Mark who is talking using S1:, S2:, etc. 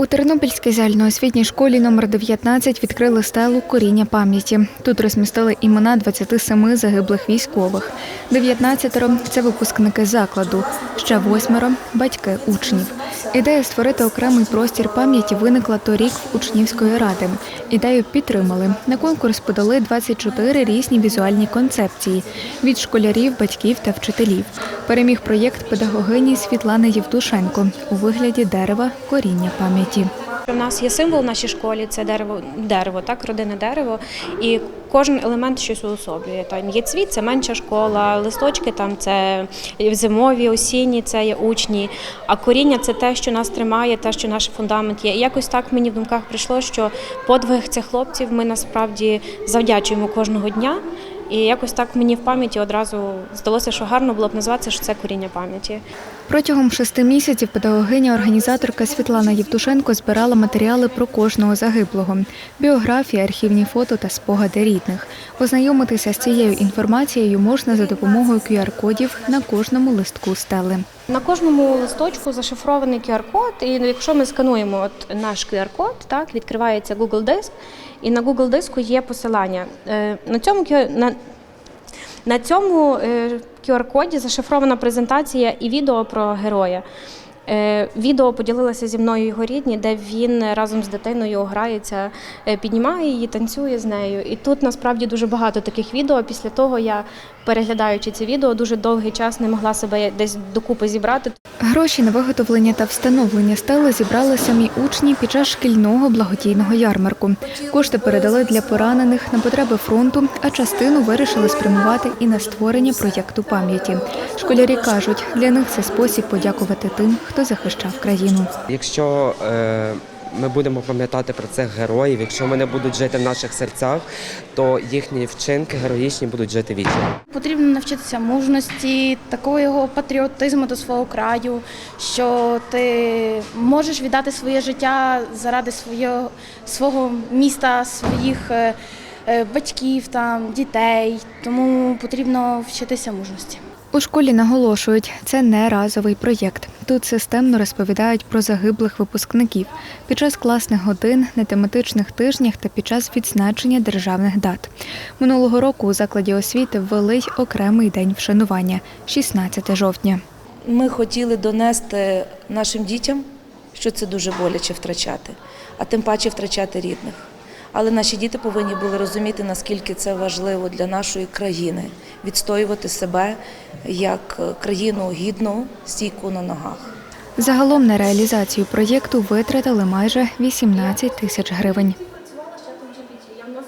S1: У Тернопільській загальноосвітній школі номер 19 відкрили стелу коріння пам'яті. Тут розмістили імена 27 загиблих військових. 19 – це випускники закладу, ще восьмеро – батьки учнів. Ідея створити окремий простір пам'яті виникла торік в учнівської ради. Ідею підтримали. На конкурс подали 24 різні візуальні концепції від школярів, батьків та вчителів. Переміг проєкт педагогині Світлани Євтушенко у вигляді дерева коріння пам'яті.
S2: У нас є символ в нашій школі це дерево, дерево, так, родинне дерево, і кожен елемент щось уособлює. Там є цвіт, це менша школа, листочки там це зимові, осінні, це є учні. А коріння це те, що нас тримає, те, що наш фундамент є. І якось так мені в думках прийшло, що подвиг цих хлопців ми насправді завдячуємо кожного дня. І якось так мені в пам'яті одразу здалося, що гарно було б назватися, що це коріння пам'яті.
S1: Протягом шести місяців педагогиня-організаторка Світлана Євтушенко збирала матеріали про кожного загиблого, біографії, архівні фото та спогади рідних. Ознайомитися з цією інформацією можна за допомогою QR-кодів на кожному листку стели.
S2: На кожному листочку зашифрований QR-код, і якщо ми скануємо от наш QR-код, так відкривається Google Диск, і на Google диску є посилання. Е, На цьому на, на цьому е, QR-коді зашифрована презентація і відео про героя. Е, Відео поділилося зі мною його рідні, де він разом з дитиною грається, е, піднімає її, танцює з нею. І тут насправді дуже багато таких відео. Після того я, переглядаючи ці відео, дуже довгий час не могла себе десь докупи зібрати.
S1: Гроші на виготовлення та встановлення стели зібрали самі учні під час шкільного благодійного ярмарку. Кошти передали для поранених на потреби фронту, а частину вирішили спрямувати і на створення проєкту пам'яті. Школярі кажуть, для них це спосіб подякувати тим, хто захищав країну.
S3: Якщо е, ми будемо пам'ятати про цих героїв, якщо вони будуть жити в наших серцях, то їхні вчинки героїчні будуть жити вічно.
S4: Потрібно навчитися мужності, такого його патріотизму до свого краю, що ти можеш віддати своє життя заради свого, свого міста, своїх е, е, батьків, там, дітей. Тому потрібно вчитися мужності.
S1: У школі наголошують, це не разовий проєкт. Тут системно розповідають про загиблих випускників під час класних годин, на тематичних тижнях та під час відзначення державних дат. Минулого року у закладі освіти ввели й окремий день вшанування 16 жовтня.
S5: Ми хотіли донести нашим дітям, що це дуже боляче втрачати, а тим паче втрачати рідних. Але наші діти повинні були розуміти, наскільки це важливо для нашої країни відстоювати себе як країну гідну, стійку на ногах.
S1: Загалом на реалізацію проєкту витратили майже 18 тисяч гривень.